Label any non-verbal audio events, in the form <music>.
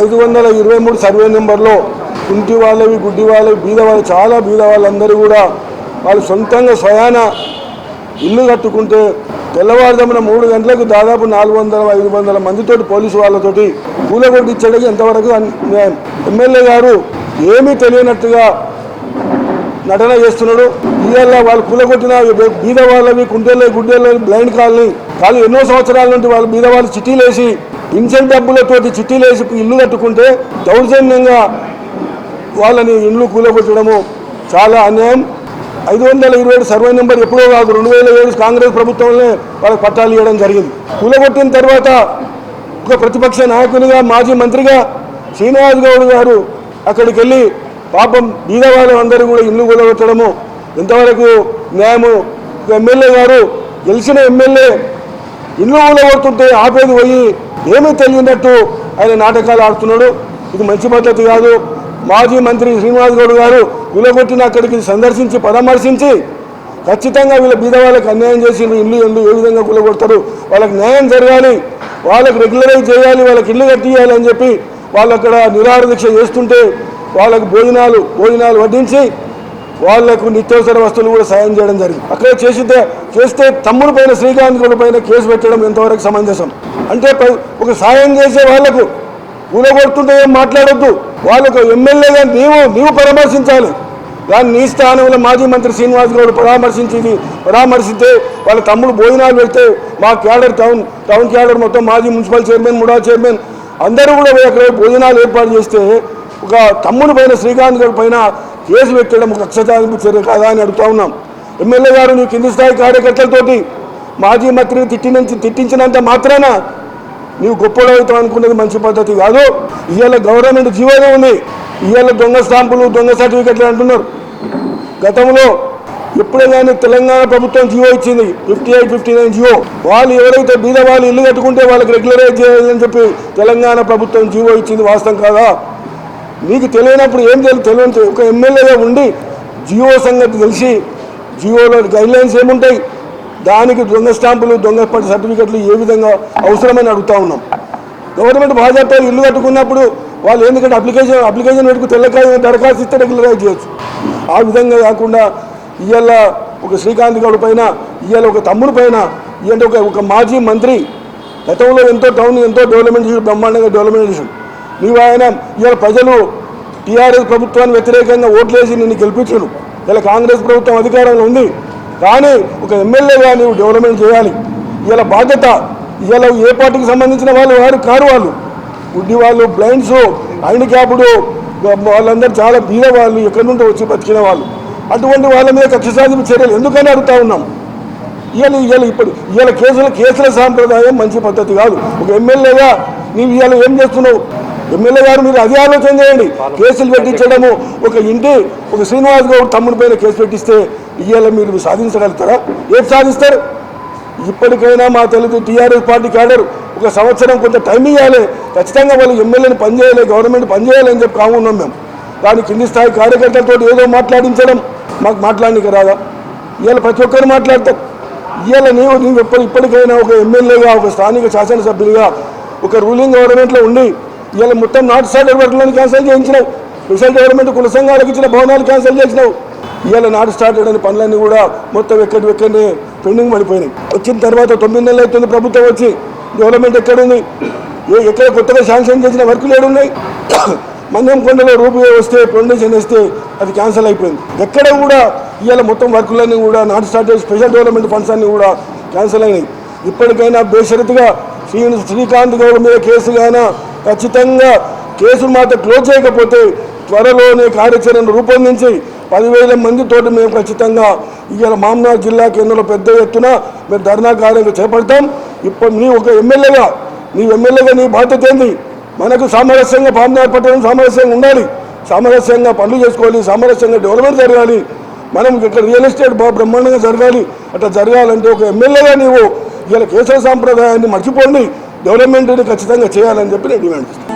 ఐదు వందల ఇరవై మూడు సర్వే నెంబర్లో కుంటి వాళ్ళవి గుడ్డి వాళ్ళవి బీద వాళ్ళు చాలా బీద వాళ్ళందరూ కూడా వాళ్ళు సొంతంగా స్వయాన ఇల్లు కట్టుకుంటే తెల్లవారుజామున మూడు గంటలకు దాదాపు నాలుగు వందల ఐదు వందల మందితోటి పోలీసు వాళ్ళతోటి కూలగొట్టించడానికి ఎంతవరకు ఎమ్మెల్యే గారు ఏమీ తెలియనట్టుగా నటన చేస్తున్నాడు. ఇవాళ వాళ్ళు కూలగొట్టిన బీద వాళ్ళవి కుంటెళ్ళ గుడ్డెళ్ళ బ్లైండ్ కాలనీ కానీ ఎన్నో సంవత్సరాల నుండి వాళ్ళు బీద వాళ్ళు చిట్టీలేసి ఇన్సెంట్ డబ్బులతోటి చిట్టీలేసి ఇల్లు కట్టుకుంటే దౌర్జన్యంగా వాళ్ళని ఇల్లు కూలగొట్టడము చాలా అన్యాయం. ఐదు వందల ఇరవై ఏడు సర్వే నెంబర్ ఎప్పుడో కాదు రెండు వేల ఏడు కాంగ్రెస్ ప్రభుత్వంలోనే వాళ్ళకి పట్టాలు ఇవ్వడం జరిగింది. కూలగొట్టిన తర్వాత ఒక ప్రతిపక్ష నాయకునిగా మాజీ మంత్రిగా శ్రీనివాస్ గౌడ్ గారు అక్కడికి వెళ్ళి పాపం బీద అందరూ కూడా ఇల్లు కూలగొట్టడము ఇంతవరకు న్యాయము ఎమ్మెల్యే గారు గెలిచిన ఎమ్మెల్యే ఇల్లు ఊలగొడుతుంటే ఆపేది పోయి ఏమీ తెలియనట్టు ఆయన నాటకాలు ఆడుతున్నాడు. ఇది మంచి పద్ధతి కాదు. మాజీ మంత్రి శ్రీనివాస్ గౌడ్ గారు కూలగొట్టిన అక్కడికి సందర్శించి పరామర్శించి ఖచ్చితంగా వీళ్ళ బీద వాళ్ళకి అన్యాయం చేసి ఇల్లు ఇల్లు ఏ విధంగా కూలగొడతారు? వాళ్ళకి న్యాయం జరగాలి. వాళ్ళకి రెగ్యులరైజ్ చేయాలి. వాళ్ళకి ఇల్లు కట్టియాలి అని చెప్పి వాళ్ళు అక్కడ నిరాహార దీక్ష చేస్తుంటే వాళ్ళకు భోజనాలు భోజనాలు వడ్డించి వాళ్ళకు నిత్యావసర వస్తువులు కూడా సాయం చేయడం జరిగింది. అక్కడ చేసితే చేస్తే తమ్ముడు పైన శ్రీకాంత్ గౌడ్ పైన కేసు పెట్టడం ఎంతవరకు సమంజసం? అంటే ఒక సాయం చేసే వాళ్ళకు కూలగొడుతుంటే ఏం మాట్లాడొద్దు? వాళ్ళకు ఎమ్మెల్యేగా నీవు నీవు పరామర్శించాలి. కానీ నీ స్థానంలో మాజీ మంత్రి శ్రీనివాస్ గౌడ్ పరామర్శించింది పరామర్శిస్తే వాళ్ళ తమ్ముడు భోజనాలు పెడితే మా క్యాడర్ టౌన్ టౌన్ క్యాడర్ మొత్తం మాజీ మున్సిపల్ చైర్మన్ ముడా చైర్మన్ అందరూ కూడా పోయి అక్కడ భోజనాలు ఏర్పాటు చేస్తే ఒక తమ్ముడు పైన శ్రీకాంత్ గారి పైన కేసు పెట్టడం ఒక కక్షతాంపు చర్య కాదా అని అడుగుతా ఉన్నాం. ఎమ్మెల్యే గారు నీ కింది స్థాయి కార్యకర్తలతోటి మాజీ మంత్రిని తిట్టిన తిట్టించినంత మాత్రాన నీవు గొప్పడవుతావు అనుకున్నది మంచి పద్ధతి కాదు. ఇవాళ గవర్నమెంట్ జీవోనే ఉంది. ఇవాళ దొంగ స్టాంపులు దొంగ సర్టిఫికెట్లు అంటున్నారు. గతంలో ఎప్పుడే కానీ తెలంగాణ ప్రభుత్వం జియో ఇచ్చింది. Fifty eight fifty nine GO వాళ్ళు ఎవరైతే బీద వాళ్ళు ఇల్లు కట్టుకుంటే వాళ్ళకి రెగ్యులరైజ్ చేయాలని చెప్పి తెలంగాణ ప్రభుత్వం జియో ఇచ్చింది వాస్తవం కాదా? మీకు తెలియనప్పుడు ఏం తెలియదు తెలియని ఒక ఎమ్మెల్యేగా ఉండి జియో సంగతి తెలిసి జియోలో గైడ్లైన్స్ ఏముంటాయి? దానికి దొంగ స్టాంపులు దొంగ సర్టిఫికెట్లు ఏ విధంగా అవసరమని అడుగుతా ఉన్నాం. గవర్నమెంట్ బాధ్యత ఇల్లు కట్టుకున్నప్పుడు వాళ్ళు ఎందుకంటే అప్లికేషన్ అప్లికేషన్ పెట్టుకు తెల్లకాయ దరఖాస్తు ఇస్తే రెగ్యులరైజ్ చేయొచ్చు. ఆ విధంగా కాకుండా ఇవాళ ఒక శ్రీకాంత్ గౌడ్ పైన ఇవాళ ఒక తమ్ముడు పైన ఇవాళ ఒక ఒక మాజీ మంత్రి గతంలో ఎంతో టౌన్ ఎంతో డెవలప్మెంట్ చేసి బ్రహ్మాండంగా డెవలప్మెంట్ చేసాడు నువ్వు ఆయన ఇవాళ ప్రజలు టీఆర్ఎస్ ప్రభుత్వాన్ని వ్యతిరేకంగా ఓట్లేసి నిన్ను గెలిపించను ఇలా కాంగ్రెస్ ప్రభుత్వం అధికారంలో ఉంది. కానీ ఒక ఎమ్మెల్యేగా నువ్వు డెవలప్మెంట్ చేయాలి. ఇలా బాధ్యత ఇలా ఏ పార్టీకి సంబంధించిన వాళ్ళు వారు కారు వాళ్ళు. గుడ్డి వాళ్ళు బ్లైండ్స్ హ్యాండిక్యాప్డ్ వాళ్ళందరూ చాలా బీద వాళ్ళు ఎక్కడి నుండి వచ్చి బతికిన వాళ్ళు. అటువంటి వాళ్ళ మీద కక్ష సాధింపు చర్యలు ఎందుకని అడుగుతా ఉన్నాం? ఇవాళ ఇవాళ ఇప్పుడు ఇవాళ కేసుల కేసుల సాంప్రదాయం మంచి పద్ధతి కాదు. ఒక ఎమ్మెల్యేగా నీవు ఇవాళ ఏం చేస్తున్నావు? ఎమ్మెల్యే గారు మీరు అది ఆలోచన చేయండి. కేసులు పెట్టించడము. ఒక ఇంటి ఒక శ్రీనివాస్ గౌడ్ తమ్ముడి పైన కేసు పెట్టిస్తే ఇవాళ మీరు సాధించగలుగుతారా? ఏం సాధిస్తారు? ఇప్పటికైనా మా తెలుగు టీఆర్ఎస్ పార్టీ క్యాడర్ ఒక సంవత్సరం కొంత టైం ఇవ్వాలి ఖచ్చితంగా వాళ్ళు ఎమ్మెల్యేని పనిచేయాలి గవర్నమెంట్ పనిచేయాలి అని చెప్పి కామున్నాం మేము. కానీ కింది స్థాయి కార్యకర్తలతో ఏదో మాట్లాడించడం మాకు మాట్లాడడానికి రాదా? ఇవాళ ప్రతి ఒక్కరు మాట్లాడతారు. ఇవాళ నీవు నీవు ఇప్పటికైనా ఒక ఎమ్మెల్యేగా ఒక స్థానిక శాసనసభ్యులుగా ఒక రూలింగ్ గవర్నమెంట్లో ఉండి ఇవాళ మొత్తం నాటు సైడ్ వర్క్లను క్యాన్సిల్ చేయించినావు. స్పెషల్ గవర్నమెంట్ కుల సంఘాలకు ఇచ్చిన భవనాలు క్యాన్సిల్ చేసినావు. ఇవాళ నాటు స్టార్ట్ అయిన పనులన్నీ కూడా మొత్తం ఎక్కడి ఎక్కడనే పెండింగ్ పడిపోయినాయి. వచ్చిన తర్వాత తొమ్మిది నెలలు అవుతుంది ప్రభుత్వం వచ్చి. డెవలప్మెంట్ ఎక్కడుంది? ఏ ఎక్కడ కొత్తగా శాంక్షన్ చేసిన వర్కులు ఏడున్నాయి? <coughs> మందం కొండలో రూపాయి వస్తే ఫౌండేషన్ వేస్తే అది క్యాన్సిల్ అయిపోయింది. ఎక్కడ కూడా ఇవాళ మొత్తం వర్కులన్నీ కూడా not start special development funds అన్నీ కూడా క్యాన్సిల్ అయినాయి. ఇప్పటికైనా బేషరతుగా శ్రీ శ్రీకాంత్ గౌడ్ మీద కానీ ఖచ్చితంగా కేసులు మాత్రం క్లోజ్ చేయకపోతే త్వరలోనే కార్యాచరణ రూపొందించి పదివేల మందితోటి మేము ఖచ్చితంగా ఇవాళ మామనాథ్ జిల్లా కేంద్రంలో పెద్ద ఎత్తున మేము ధర్నా కార్యక్రమం చేపడతాం. ఇప్పుడు నీ ఒక ఎమ్మెల్యేగా నీ ఎమ్మెల్యేగా నీ బాధ్యత ఏంది? మనకు సామరస్యంగా పామనాథ్ పట్టణం సామరస్యంగా ఉండాలి. సామరస్యంగా పనులు చేసుకోవాలి సామరస్యంగా డెవలప్మెంట్ జరగాలి. మనం ఇక్కడ రియల్ ఎస్టేట్ బాగా బ్రహ్మాండంగా జరగాలి. అట్లా జరగాలంటే ఒక ఎమ్మెల్యేగా నీవు ఇలా కేశవ సాంప్రదాయాన్ని మర్చిపోండి. డెవలప్మెంట్ని ఖచ్చితంగా చేయాలని చెప్పి నేను డిమాండ్ చేస్తాను